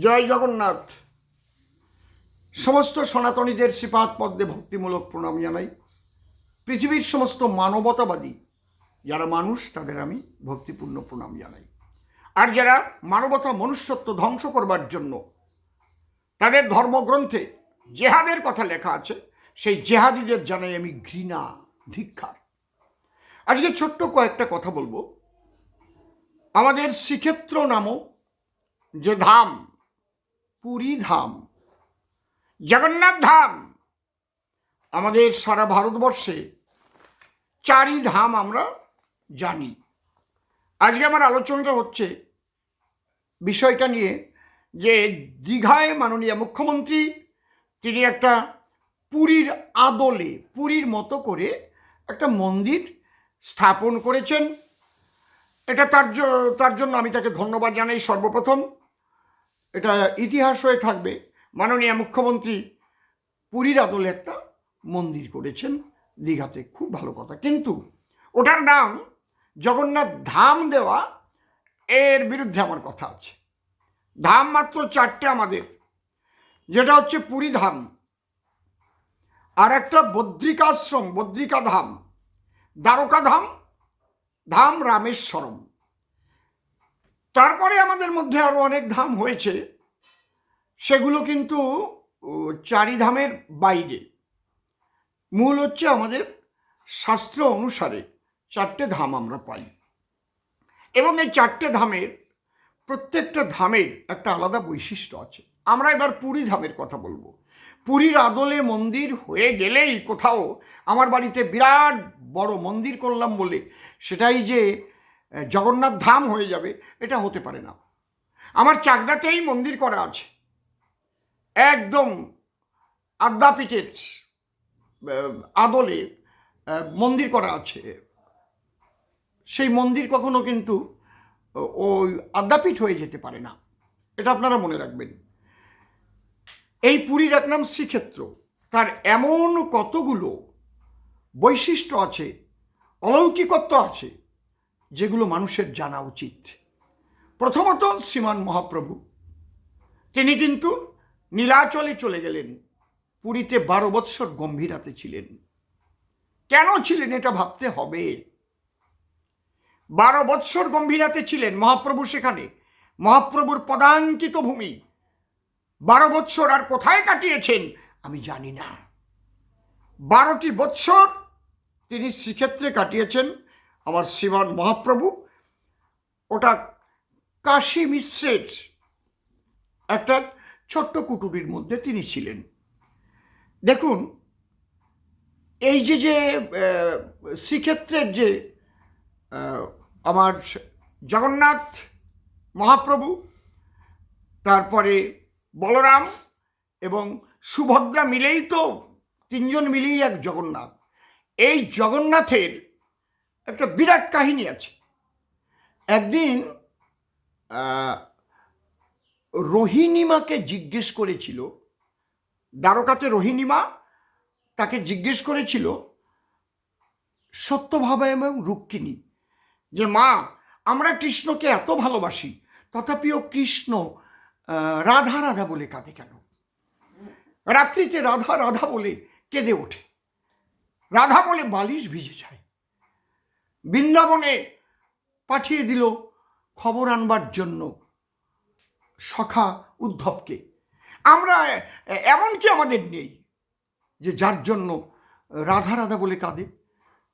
জয় জগন্নাথ। সমস্ত সনাতনীদের শ্রীপাদ পদ্মে ভক্তিমূলক প্রণাম জানাই। পৃথিবীর সমস্ত মানবতাবাদী, যারা মানুষ, তাদের আমি ভক্তিপূর্ণ প্রণাম জানাই। আর যারা মানবতা মনুষ্যত্ব ধ্বংস করবার জন্য তাদের ধর্মগ্রন্থে জেহাদের কথা লেখা আছে, সেই জেহাদিদের জানাই আমি ঘৃণা ধিক্ষার আজকে ছোট্ট কয়েকটা কথা বলব। আমাদের শ্রীক্ষেত্র নামক যে ধাম পুরী ধাম, জগন্নাথ ধাম, আমাদের সারা ভারতবর্ষে চারি ধাম আমরা জানি। আজকে আমার আলোচনাটা হচ্ছে বিষয়টা নিয়ে যে দীঘায় মাননীয় মুখ্যমন্ত্রী, তিনি একটা পুরীর আদলে, পুরীর মতো করে একটা মন্দির স্থাপন করেছেন। এটা তার তার জন্য আমি তাকে ধন্যবাদ জানাই সর্বপ্রথম। এটা ইতিহাস হয়ে থাকবে। মাননীয় মুখ্যমন্ত্রী পুরীর আদলে একটা মন্দির করেছেন দীঘাতে, খুব ভালো কথা। কিন্তু ওটার নাম জগন্নাথ ধাম দেওয়া, এর বিরুদ্ধে আমার কথা আছে। ধাম মাত্র চারটে আমাদের। যেটা হচ্ছে পুরী ধাম। আর একটা বদ্রিকাশ্রম, বদ্রিকা ধাম। দ্বারকা ধাম ধাম রামেশ্বরম। তারপরে আমাদের মধ্যে আরও অনেক ধাম হয়েছে। সেগুলো কিন্তু ও, চারি ধামের বাইরে। মূল হচ্ছে আমাদের শাস্ত্র অনুসারে চারটে ধাম আমরা পাই। এবং এই চারটে ধামের প্রত্যেকটা ধামের একটা আলাদা বৈশিষ্ট্য আছে। আমরা এবার পুরী ধামের কথা বলব। পুরীর আদলে মন্দির হয়ে গেলেই কোথাও আমার বাড়িতে বিরাট বড় মন্দির করলাম বলে সেটাই যে জগন্নাথ ধাম হয়ে যাবে, এটা হতে পারে না। আমার চাকদাতেই মন্দির করা আছে। একদম আদ্যাপীঠের আদলে মন্দির করা আছে। সেই মন্দির কখনো কিন্তু ওই আদ্যাপীঠ হয়ে যেতে পারে না। এটা আপনারা মনে রাখবেন। এই পুরীর এক নাম শ্রীক্ষেত্র। তার এমন কতগুলো বৈশিষ্ট্য আছে, অলৌকিকত্ব আছে যেগুলো মানুষের জানা উচিত। প্রথমত শ্রীমান মহাপ্রভু, তিনি কিন্তু নীলাচলে চলে গেলেন, পুরীতে বারো বৎসর গম্ভীরাতে ছিলেন। কেন ছিলেন এটা ভাবতে হবে। বারো বৎসর গম্ভীরাতে ছিলেন মহাপ্রভু সেখানে। মহাপ্রভুর পদাঙ্কিত ভূমি। বারো বৎসর আর কোথায় কাটিয়েছেন আমি জানি না। বারোটি বৎসর তিনি শ্রীক্ষেত্রে কাটিয়েছেন আমার শ্রীমান মহাপ্রভু, ওটা কাশী মিশ্রের একটা ছোট্ট কুটুরির মধ্যে তিনি ছিলেন। দেখুন, এই যে যে শ্রীক্ষেত্রের যে আমার জগন্নাথ মহাপ্রভু, তারপরে বলরাম এবং সুভদ্রা মিলেই তো তিনজন মিলেই এক জগন্নাথ। এই জগন্নাথের একটা বিরাট কাহিনী আছে। একদিন রোহিণীমাকে জিজ্ঞেস করেছিল, দ্বারকাতে রোহিণীমা তাকে জিজ্ঞেস করেছিল সত্যভাবে এবং রুক্মিণী, যে মা, আমরা কৃষ্ণকে এত ভালোবাসি, তথাপিও কৃষ্ণ রাধা রাধা বলে কাঁদে কেন? রাত্রিতে রাধা রাধা বলে কেঁদে ওঠে। রাধা বলে বালিশ ভিজে যায়। বৃন্দাবনে পাঠিয়ে দিল খবর আনবার জন্য সখা উদ্ধবকে। আমরা এ- এমনকি আমাদের নেই যে যার জন্য রাধা রাধা বলে কাঁদে।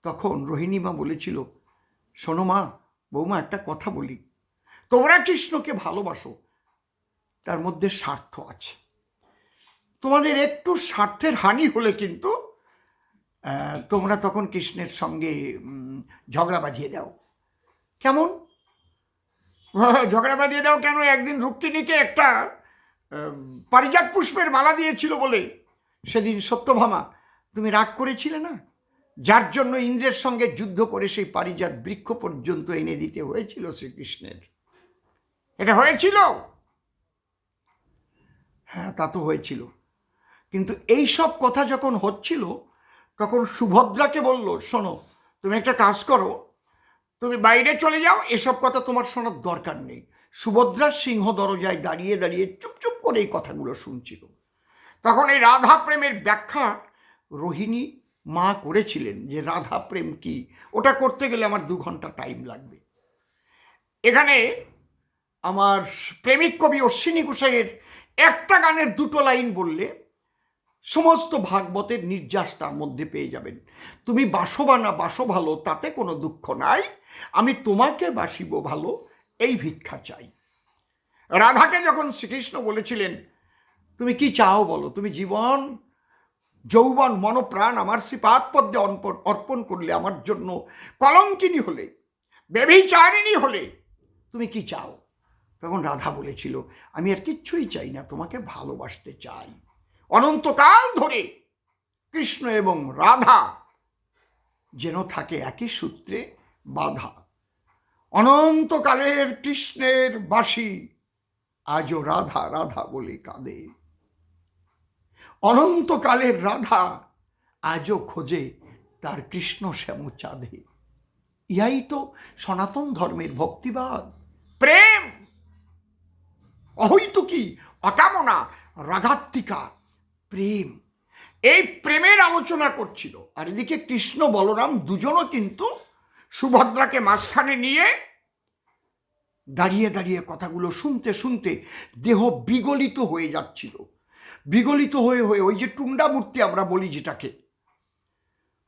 তখন রোহিণীমা বলেছিল, শোনো মা, বৌমা একটা কথা বলি। তোমরা কৃষ্ণকে ভালোবাসো, তার মধ্যে স্বার্থ আছে। তোমাদের একটু স্বার্থের হানি হলে কিন্তু তোমরা তখন কৃষ্ণের সঙ্গে ঝগড়া বাঁধিয়ে দাও। কেমন? ঝগড়া বাঁধিয়ে দাও কেন? একদিন রুক্মিণীকে একটা পারিজাত পুষ্পের মালা দিয়েছিল বলে। সেদিন সত্যভামা, তুমি রাগ করেছিলে না? যার জন্য ইন্দ্রের সঙ্গে যুদ্ধ করে সেই পারিজাত বৃক্ষ পর্যন্ত এনে দিতে হয়েছিল শ্রীকৃষ্ণের। এটা হয়েছিল? হ্যাঁ তা তো হয়েছিল। কিন্তু এই সব কথা যখন হচ্ছিল তখন সুভদ্রাকে বলল, শোনো, তুমি একটা কাজ করো। তুমি বাইরে চলে যাও, এসব কথা তোমার শোনার দরকার নেই। সুভদ্রার সিংহ দরজায় দাঁড়িয়ে দাঁড়িয়ে চুপচুপ করে এই কথাগুলো শুনছিল। তখন এই রাধা প্রেমের ব্যাখ্যা রোহিণী মা করেছিলেন যে রাধা প্রেম কি? ওটা করতে গেলে আমার দু ঘণ্টা টাইম লাগবে। এখানে আমার প্রেমিক কবি অশ্বিনী গোসাইয়ের একটা গানের দুটো লাইন বললে সমস্ত ভাগবতের নির্যাস তার মধ্যে পেয়ে যাবেন। তুমি বাসো বা না বাসো ভালো, তাতে কোনো দুঃখ নাই। আমি তোমাকে বাসিব ভালো, এই ভিক্ষা চাই। রাধাকে যখন শ্রীকৃষ্ণ বলেছিলেন, তুমি কি চাও বলো? তুমি জীবন, যৌবন, মনপ্রাণ আমার শ্রীপাদ পদ্মে অর্পণ- করলে আমার জন্য কলঙ্কিনী হলে বেবিচারিণী হলে, তুমি কি চাও? তখন রাধা বলেছিল, আমি আর কিচ্ছুই চাই না, তোমাকে ভালোবাসতে চাই। অনন্তকাল ধরে কৃষ্ণ এবং রাধা যেন থাকে একই সূত্রে বাধা। অনন্তকালের কৃষ্ণের বাসি আজও রাধা রাধা বলে কাঁদে। অনন্তকালের রাধা আজও খোঁজে তার কৃষ্ণ শ্যাম চাঁদে ইহাই তো সনাতন ধর্মের ভক্তিবাদ। প্রেম, অহৈতুকী, অকামনা, রাগাত্মিকা প্রেম। এই প্রেমের আলোচনা করছিল। আর এদিকে কৃষ্ণ বলরাম দুজনও কিন্তু সুভদ্রাকে মাঝখানে নিয়ে দাঁড়িয়ে দাঁড়িয়ে কথাগুলো শুনতে শুনতে দেহ বিগলিত হয়ে যাচ্ছিল। বিগলিত হয়ে হয়ে ওই যে টুন্ডা মূর্তি আমরা বলি যেটাকে,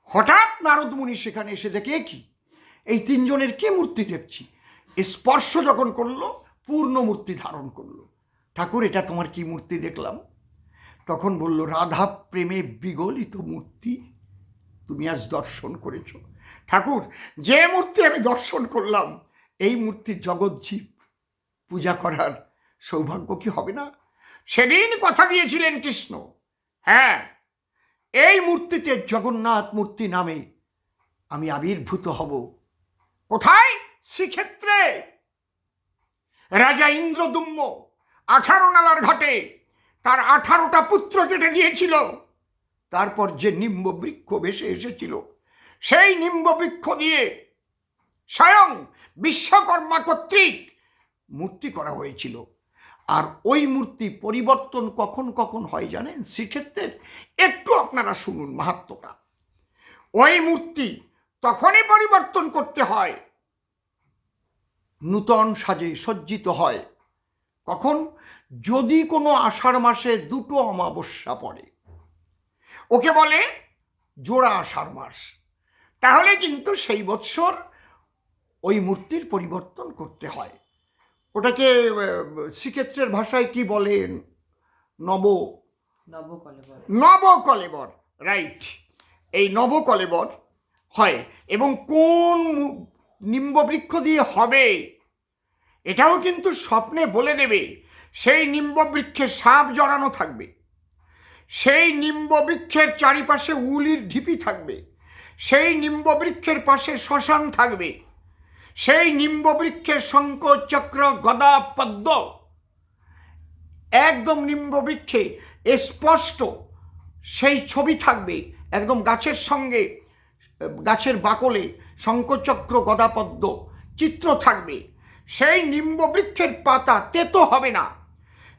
হঠাৎ নারদ মুনি সেখানে এসে দেখে, "এ কি? এই তিনজনের কে মূর্তি দেখছি? স্পর্শ যখন করল, পূর্ণ মূর্তি ধারণ করল। ঠাকুর, এটা তোমার কি মূর্তি দেখলাম? তখন বলল রাধা প্রেমে বিগলিত মূর্তি, তুমি আজ দর্শন করেছ। ঠাকুর, যে মূর্তি আমি দর্শন করলাম, এই মূর্তি জগজ্জীব পূজা করার সৌভাগ্য কি হবে না? সেদিন কথা দিয়েছিলেন কৃষ্ণ হ্যাঁ এই মূর্তিতে জগন্নাথ মূর্তি নামে আমি আবির্ভূত হব। কোথায়? শ্রীক্ষেত্রে। রাজা ইন্দ্রদুম্ম আঠারো নালার ঘাটে। তার আঠারোটা পুত্র কেটে দিয়েছিল। তারপর যে নিম্ব বৃক্ষ ভেসে এসেছিল, সেই নিম্ব বৃক্ষ দিয়ে স্বয়ং বিশ্বকর্মা কর্তৃক মূর্তি করা হয়েছিল। আর ওই মূর্তি পরিবর্তন কখন কখন হয় জানেন? শ্রীক্ষেত্রের একটু আপনারা শুনুন মাহাত্মটা। ওই মূর্তি তখনই পরিবর্তন করতে হয়। নূতন সাজে সজ্জিত হয়। কখন? যদি কোনো আষাঢ় মাসে দুটো অমাবস্যা পড়ে ওকে বলে জোড়া আষাঢ় মাস। তাহলে কিন্তু সেই বৎসর ওই মূর্তির পরিবর্তন করতে হয়। ওটাকে শ্রীক্ষেত্রের ভাষায় কি বলেন? নব। নবকলেবর। নবকলেবর রাইট। এই নবকলেবর হয় এবং কোন নিম্ববৃক্ষ দিয়ে হবে এটাও কিন্তু স্বপ্নে বলে দেবে। সেই নিম্ববৃক্ষে সাপ জড়ানো থাকবে। সেই নিম্ববৃক্ষের চারিপাশে উলির ঢিপি থাকবে। সেই নিম্ববৃক্ষের পাশে শ্মশান থাকবে। সেই নিম্ববৃক্ষের শঙ্খ চক্র গদা পদ্ম। একদম নিম্ববৃক্ষে স্পষ্ট সেই ছবি থাকবে। একদম গাছের সঙ্গে, গাছের বাকলে শঙ্কচক্র গদাপদ্ম চিত্র থাকবে। সেই নিম্ববৃক্ষের পাতা তেতো হবে না।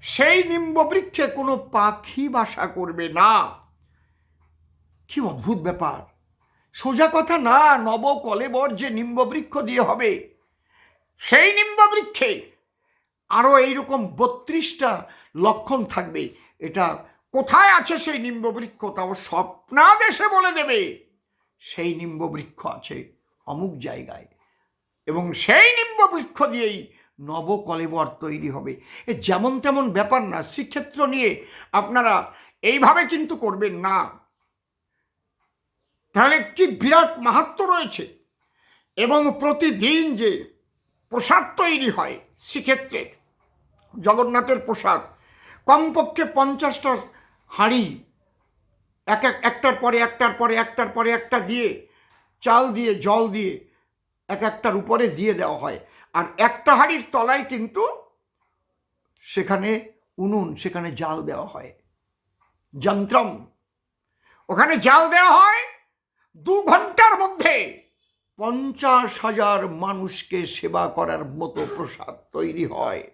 সেই নিম্ববৃক্ষে কোনো পাখি বাসা করবে না। কি অদ্ভুত ব্যাপার। সোজা কথা না নব কলেবর যে নিম্ববৃক্ষ দিয়ে হবে, সেই নিম্ববৃক্ষে আরও এইরকম বত্রিশটা লক্ষণ থাকবে। এটা কোথায় আছে সেই নিম্ববৃক্ষ তাও স্বপ্নাদেশে বলে দেবে। সেই নিম্ববৃক্ষ আছে অমুক জায়গায় এবং সেই নিম্ববৃক্ষ দিয়েই নবকলেবর তৈরি হবে। এ যেমন তেমন ব্যাপার না, শ্রীক্ষেত্র নিয়ে আপনারা এইভাবে কিন্তু করবেন না। তাহলে কি বিরাট মাহাত্ম রয়েছে? এবং প্রতিদিন যে প্রসাদ তৈরি হয় শ্রীক্ষেত্রের, জগন্নাথের প্রসাদ, কমপক্ষে পঞ্চাশটা হাঁড়ি, এক এক, একটার পরে একটার পরে একটার পরে একটা দিয়ে, চাল দিয়ে, জল দিয়ে এক একটার উপরে দিয়ে দেওয়া হয়। আর একটা হাঁড়ির তলায় কিন্তু সেখানে উনুন, সেখানে জাল দেওয়া হয়। যন্ত্রম। ওখানে জাল দেওয়া হয় দু ঘণ্টার মধ্যে। পঞ্চাশ হাজার মানুষকে সেবা করার মতো প্রসাদ তৈরি হয়।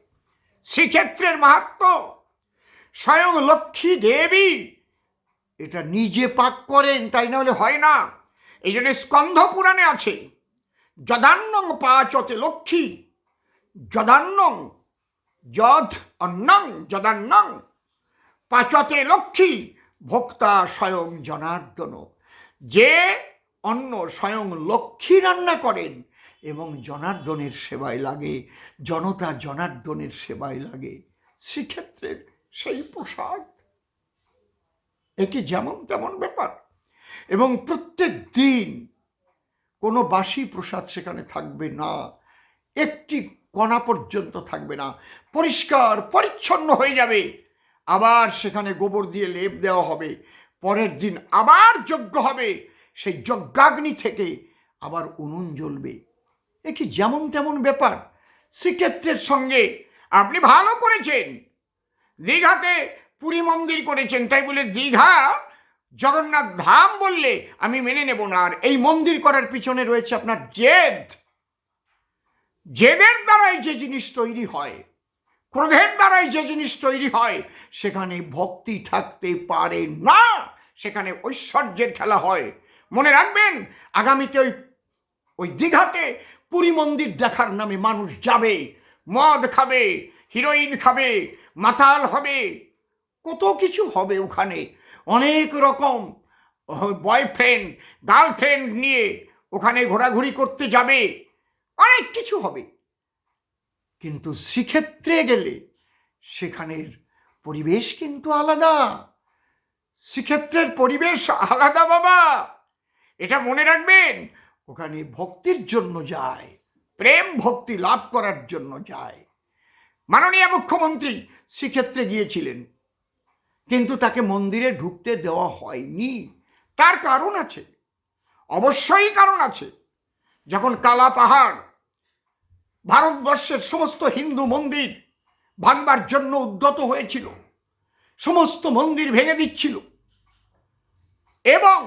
শ্রীক্ষেত্রের মাহাত্ম, স্বয়ং লক্ষ্মী দেবী এটা নিজে পাক করেন, তাই না হলে হয় না। এই জন্য স্কন্ধ পুরাণে আছে। যদান্নং পাচতে লক্ষ্মী, যদান্নং যদ অন্নং, যদান্নং পাচতে লক্ষ্মী, ভোক্তা স্বয়ং জনার্দন। যে অন্ন স্বয়ং লক্ষ্মী রান্না করেন এবং জনার্দনের সেবায় লাগে, জনতা জনার্দনের সেবায় লাগে, শ্রীক্ষেত্রের সেই প্রসাদ। এ কি যেমন তেমন ব্যাপার। এবং প্রত্যেক দিন কোনো বাসি প্রসাদ সেখানে থাকবে না। একটি কণা পর্যন্ত থাকবে না। পরিষ্কার, পরিচ্ছন্ন হয়ে যাবে। আবার সেখানে গোবর দিয়ে লেপ দেওয়া হবে। পরের দিন আবার যজ্ঞ হবে। সেই যজ্ঞাগ্নি থেকে আবার উনুন জ্বলবে। এ কি যেমন তেমন ব্যাপার? শ্রীক্ষেত্রের সঙ্গে আপনি ভালো করেছেন। দীঘাতে পুরী মন্দির করেছেন। তাই বলে দীঘা জগন্নাথ ধাম বললে আমি মেনে নেব না, আর এই মন্দির করার পিছনে রয়েছে আপনার জেদ। জেদের দ্বারাই যে জিনিস তৈরি হয়, ক্রোধের দ্বারাই যে জিনিস তৈরি হয়, সেখানে ভক্তি থাকতে পারে না, সেখানে ঐশ্বর্যের খেলা হয়। মনে রাখবেন, আগামীতে ওই ওই দীঘাতে পুরী মন্দির দেখার নামে মানুষ যাবে, মদ খাবে, হিরোইন খাবে, মাতাল হবে, কত কিছু হবে ওখানে। অনেক রকম বয়ফ্রেন্ড গার্লফ্রেন্ড নিয়ে ওখানে ঘোরাঘুরি করতে যাবে। অনেক কিছু হবে। কিন্তু শ্রীক্ষেত্রে গেলে সেখানের পরিবেশ কিন্তু আলাদা। শ্রীক্ষেত্রের পরিবেশ আলাদা বাবা। এটা মনে রাখবেন, ওখানে ভক্তির জন্য যায়, প্রেম ভক্তি লাভ করার জন্য যায়। মাননীয় মুখ্যমন্ত্রী শ্রীক্ষেত্রে গিয়েছিলেন। কিন্তু তাকে মন্দিরে ঢুকতে দেওয়া হয়নি। তার কারণ আছে। অবশ্যই কারণ আছে। যখন কালা পাহাড়, ভারতবর্ষের সমস্ত হিন্দু মন্দির ভাঙবার জন্য উদ্যত হয়েছিল, সমস্ত মন্দির ভেঙে দিচ্ছিল। এবং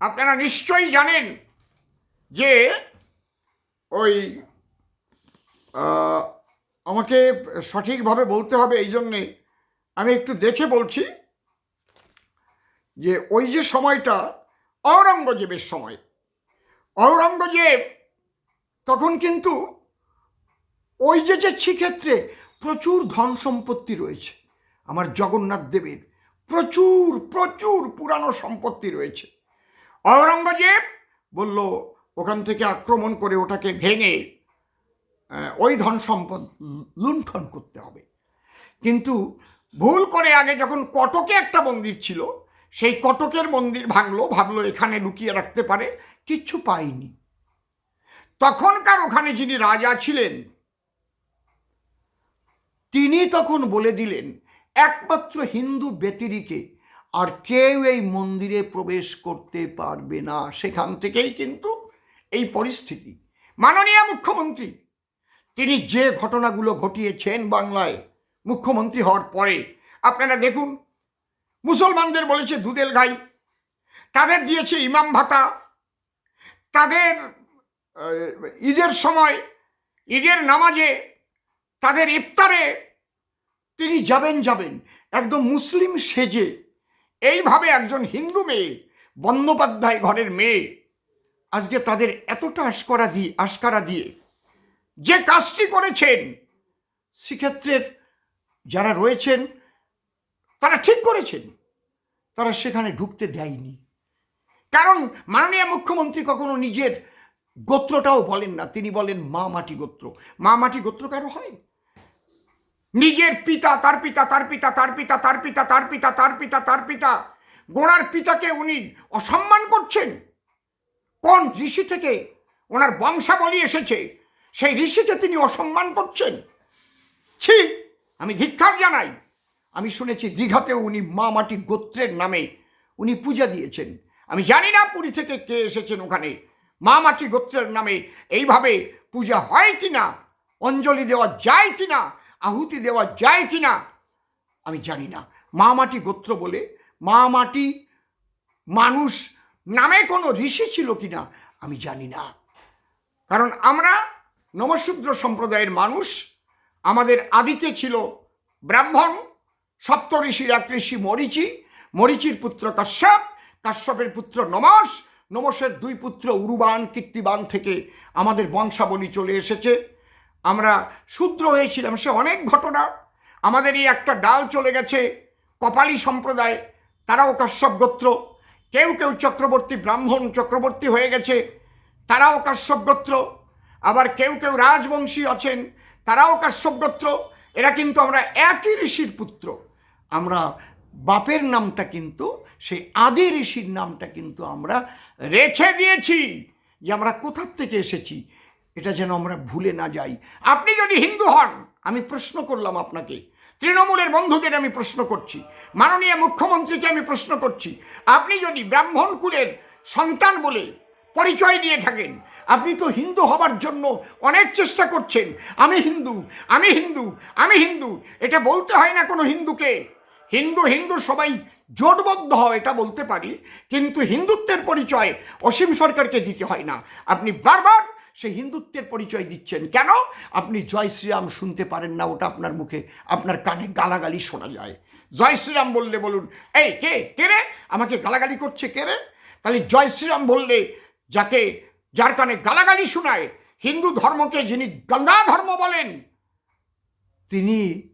আপনারা নিশ্চয়ই জানেন যে ওই আমাকে সঠিকভাবে বলতে হবে এই জন্যে আমি একটু দেখে বলছি যে ওই যে সময়টা, ঔরঙ্গজেবের সময়। ঔরঙ্গজেব তখন কিন্তু ওই যে যে ক্ষেত্রে প্রচুর ধন সম্পত্তি রয়েছে, আমার জগন্নাথ দেবের, প্রচুর প্রচুর পুরানো সম্পত্তি রয়েছে। ঔরঙ্গজেব বলল, ওখান থেকে আক্রমণ করে ওটাকে ভেঙে ওই ধন সম্পদ লুণ্ঠন করতে হবে। কিন্তু ভুল করে আগে যখন কটকে একটা মন্দির ছিল, সেই কটকের মন্দির ভাঙলো, ভাবলো এখানে লুকিয়ে রাখতে পারে কিচ্ছু পায়নি। তখনকার ওখানে যিনি রাজা ছিলেন, তিনি তখন বলে দিলেন, একমাত্র হিন্দু ব্যতিরিকে আর কেউ এই মন্দিরে প্রবেশ করতে পারবে না। সেখান থেকেই কিন্তু এই পরিস্থিতি। মাননীয় মুখ্যমন্ত্রী, তিনি যে ঘটনাগুলো ঘটিয়েছেন বাংলায় মুখ্যমন্ত্রী হওয়ার পরে, আপনারা দেখুন, মুসলমানদের বলেছে দুধেল গাই তাদের দিয়েছে ইমাম ভাতা, তাদের ঈদের সময়, ঈদের নামাজে, তাদের ইফতারে তিনি যাবেন যাবেন, একদম মুসলিম সেজে, এইভাবে একজন হিন্দু মেয়ে, বন্দ্যোপাধ্যায় ঘরের মেয়ে, আজকে তাদের এতটা আশকরা দিয়ে, আশকারা দিয়ে, যে কাজটি করেছেন সেক্ষেত্রের যারা রয়েছেন, তারা ঠিক করেছেন। তারা সেখানে ঢুকতে দেয়নি। কারণ মাননীয় মুখ্যমন্ত্রী কখনো নিজের গোত্রটাও বলেন না। তিনি বলেন মা মাটি গোত্র। মা মাটি গোত্র কারও হয়? নিজের পিতা, তার পিতা তার পিতা তার পিতা তার পিতা তার পিতা তার পিতা তার পিতা। গোড়ার পিতাকে উনি অসম্মান করছেন। কোন ঋষি থেকে ওনার বংশাবলী এসেছে, সেই ঋষিকে তিনি অসম্মান করছেন? ছি! আমি ধিক্ষার জানাই। আমি শুনেছি দীঘাতেও উনি মা মাটি গোত্রের নামে উনি পূজা দিয়েছেন। আমি জানি না পুরী থেকে কে এসেছেন ওখানে। মা মাটি গোত্রের নামে এইভাবে পূজা হয় কি না অঞ্জলি দেওয়া যায় কি না আহুতি দেওয়া যায় কি না আমি জানি না। মা মাটি গোত্র বলে মা মাটি মানুষ নামে কোনো ঋষি ছিল কি না আমি জানি না। কারণ আমরা নমশূদ্র সম্প্রদায়ের মানুষ আমাদের আদিতে ছিল ব্রাহ্মণ সপ্ত ঋষির এক ঋষি মরিচি, মরিচির পুত্র কাশ্যপ, কাশ্যপের পুত্র নমস, নমসের দুই পুত্র উরুবান, কীর্তিবান থেকে আমাদের বংশাবলী চলে এসেছে। আমরা শূদ্র হয়েছিলাম, সে অনেক ঘটনা। আমাদের এই একটা ডাল চলে গেছে, কপালী সম্প্রদায়, তারাও কাশ্যপ গোত্র। কেউ কেউ চক্রবর্তী ব্রাহ্মণ চক্রবর্তী হয়ে গেছে, তারাও কাশ্যপ গোত্র। আবার কেউ কেউ রাজবংশী আছেন তারাও কাশ্যপ এরা কিন্তু আমরা একই ঋষির পুত্র। আমরা বাপের নামটা কিন্তু, সেই আদি ঋষির নামটা কিন্তু আমরা রেখে দিয়েছি যে আমরা কোথার থেকে এসেছি, এটা যেন আমরা ভুলে না যাই। আপনি যদি হিন্দু হন, আমি প্রশ্ন করলাম আপনাকে, তৃণমূলের বন্ধুদের আমি প্রশ্ন করছি, মাননীয় মুখ্যমন্ত্রীকে আমি প্রশ্ন করছি, আপনি যদি ব্রাহ্মণ কুলের সন্তান বলে পরিচয় দিয়ে থাকেন। আপনি তো হিন্দু হবার জন্য অনেক চেষ্টা করছেন। আমি হিন্দু আমি হিন্দু আমি হিন্দু। এটা বলতে হয় না কোনো হিন্দুকে। হিন্দু হিন্দু সবাই জোটবদ্ধ হয়, এটা বলতে পারি। কিন্তু হিন্দুত্বের পরিচয় অসীম সরকারকে দিতে হয় না। আপনি বারবার সেই হিন্দুত্বের পরিচয় দিচ্ছেন। কেন? আপনি জয় শ্রীরাম শুনতে পারেন না, ওটা আপনার মুখে, আপনার কানে গালাগালি শোনা যায়। জয় শ্রীরাম বললে বলুন, এই, কে? কে রে? আমাকে গালাগালি করছে কে রে? তাহলে জয় শ্রীরাম বললে যাকে, যার কানে গালাগালি শোনায়, হিন্দু ধর্মকে যিনি গঙ্গা ধর্ম বলেন, তিনি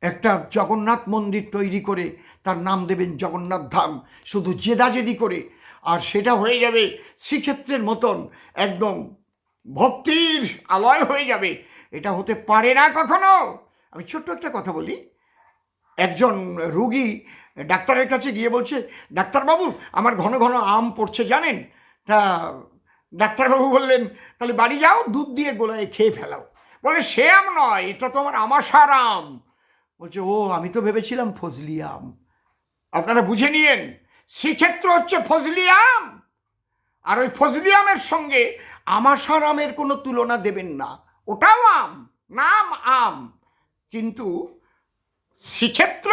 একটা জগন্নাথ মন্দির তৈরি করে তার নাম দেবেন জগন্নাথ ধাম, শুধু জেদাজেদি করে। আর সেটা হয়ে যাবে শ্রীক্ষেত্রের মতন একদম ভক্তির আলয় হয়ে যাবে। এটা হতে পারে না কখনো। আমি ছোট্ট একটা কথা বলি। একজন রুগী ডাক্তারের কাছে গিয়ে বলছে, ডাক্তারবাবু, আমার ঘন ঘন আম পড়ছে, জানেন? তা ডাক্তারবাবু বললেন, তাহলে বাড়ি যাও, দুধ দিয়ে গোলায় খেয়ে ফেলাও। বলে, সে আম নয়, এটা তো আমার আমাশার আম। বলছে, ও, আমি তো ভেবেছিলাম ফজলি আম। আপনারা বুঝে নিয়েন, শ্রীক্ষেত্র হচ্ছে ফজলি আম। আর ওই ফজলি আমের সঙ্গে আমাশার আমের কোনো তুলনা দেবেন না। ওটাও আম, নাম আম। কিন্তু শ্রীক্ষেত্র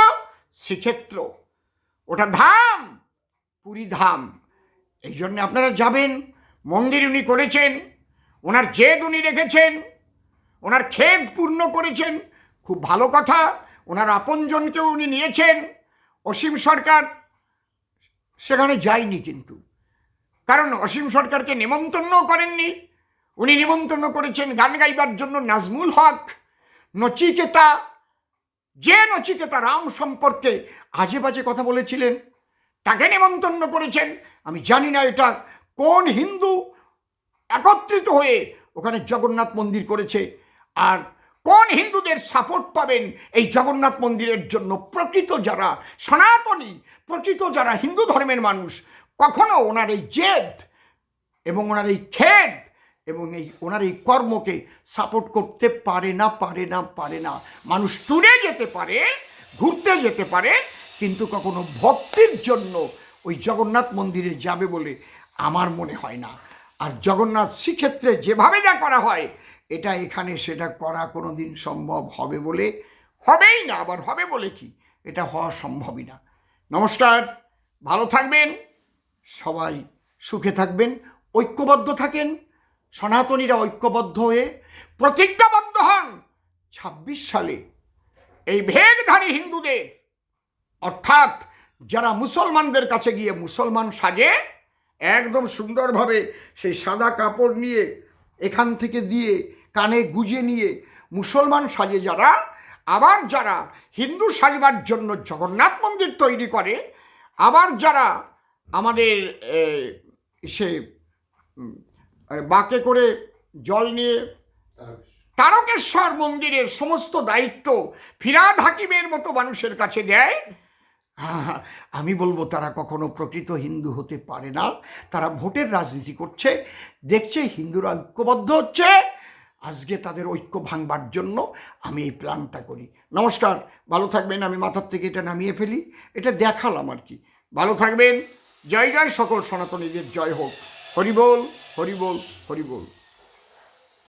শ্রীক্ষেত্র, ওটা ধাম, পুরী ধাম। এই জন্য আপনারা যাবেন, মন্দির উনি করেছেন, ওনার জেদ উনি রেখেছেন, ওনার খেদ পূর্ণ করেছেন, খুব ভালো কথা, ওনার আপনজনকেও উনি নিয়েছেন, অসীম সরকার সেখানে যায়নি কিন্তু। কারণ অসীম সরকারকে নিমন্ত্রণও করেননি, উনি নিমন্ত্রণ করেছেন গান গাইবার জন্য নাজমুল হক, নচিকেতা, যে নচিকেতা রাম সম্পর্কে আজে বাজে কথা বলেছিলেন, তাকে নিমন্ত্রণ করেছেন আমি জানি না এটা কোন হিন্দু একত্রিত হয়ে ওখানে জগন্নাথ মন্দির করেছে আর কোন হিন্দুদের সাপোর্ট পাবেন এই জগন্নাথ মন্দিরের জন্য? প্রকৃত যারা সনাতনী, প্রকৃত যারা হিন্দু ধর্মের মানুষ, কখনো ওনার এই জেদ এবং ওনার এই খেদ এবং এই ওনার এই কর্মকে সাপোর্ট করতে পারে না পারে না পারে না। মানুষ ট্যুরে যেতে পারে, ঘুরতে যেতে পারে, কিন্তু কখনো ভক্তির জন্য ওই জগন্নাথ মন্দিরে যাবে বলে আমার মনে হয় না। আর জগন্নাথ শ্রীক্ষেত্রে যেভাবে না করা হয়, এটা এখানে সেটা করা কোনো দিন সম্ভব হবে বলে, হবেই না আবার হবে বলে কি? এটা হওয়া সম্ভবই না। নমস্কার, ভালো থাকবেন, সবাই সুখে থাকবেন, ঐক্যবদ্ধ থাকেন, সনাতনীরা ঐক্যবদ্ধ হয়ে প্রতিজ্ঞাবদ্ধ হন। ছাব্বিশ সালে এই ভেগধারী হিন্দুদের, অর্থাৎ যারা মুসলমানদের কাছে গিয়ে মুসলমান সাজে, একদম সুন্দরভাবে সেই সাদা কাপড় নিয়ে এখান থেকে দিয়ে কানে গুজে নিয়ে মুসলমান সাজে যারা, আবার যারা হিন্দু সাজবার জন্য জগন্নাথ মন্দির তৈরি করে, আবার যারা আমাদের সে বাঁকে করে জল নিয়ে তারকেশ্বর মন্দিরের সমস্ত দায়িত্ব ফিরাদ হাকিমের মতো মানুষের কাছে দেয় আমি বলব, তারা কখনো প্রকৃত হিন্দু হতে পারে না। তারা ভোটের রাজনীতি করছে, দেখছে হিন্দুরা ঐক্যবদ্ধ হচ্ছে। আজকে তাদের ঐক্য ভাঙবার জন্য আমি এই প্ল্যানটা করি। নমস্কার, ভালো থাকবেন, আমি মাথার থেকে এটা নামিয়ে ফেলি। এটা দেখালাম আর কি। ভালো থাকবেন, জয় জয় সকল সনাতনীদের, জয় হোক। হরিবোল হরিবোল হরিবোল